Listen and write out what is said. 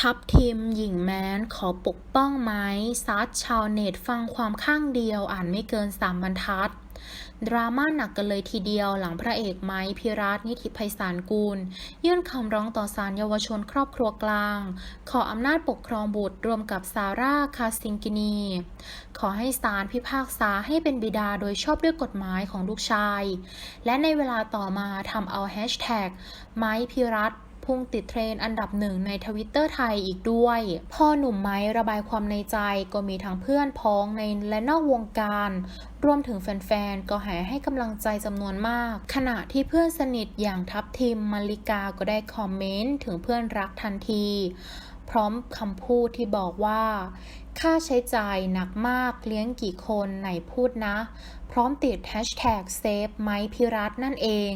ทัพทีมหญิงแมน ขอปกป้องไม้ซัดชาวเน็ตฟังความข้างเดียวอ่านไม่เกินสามบรรทัด ดราม่าหนักกันเลยทีเดียวหลังพระเอกไม้พิรัตน์นิติไพศาลกูล ยื่นคำร้องต่อศาลเยาวชนครอบครัวกลาง ขออำนาจปกครองบุตรรวมกับซาร่าคาซิงกินี ขอให้ศาลพิพากษาให้เป็นบิดาโดยชอบด้วยกฎหมายของลูกชาย และในเวลาต่อมาทำเอาแฮชแท็กไม้พิรัต พุ่งติดเทรนด์อันดับหนึ่งในทวิตเตอร์ไทยอีกด้วย พ่อหนุ่มไม้ระบายความในใจก็มีทั้งเพื่อนพ้องในและนอกวงการ รวมถึงแฟนๆ ก็แห่ให้กำลังใจจำนวนมาก ขณะที่เพื่อนสนิทอย่างทัพทิมมาริกาก็ได้คอมเมนต์ถึงเพื่อนรักทันที พร้อมคำพูดที่บอกว่าค่าใช้จ่ายหนักมากเลี้ยงกี่คนไหนพูดนะ พร้อมติดแฮชแท็กเซฟไม้พิรัตนั่นเอง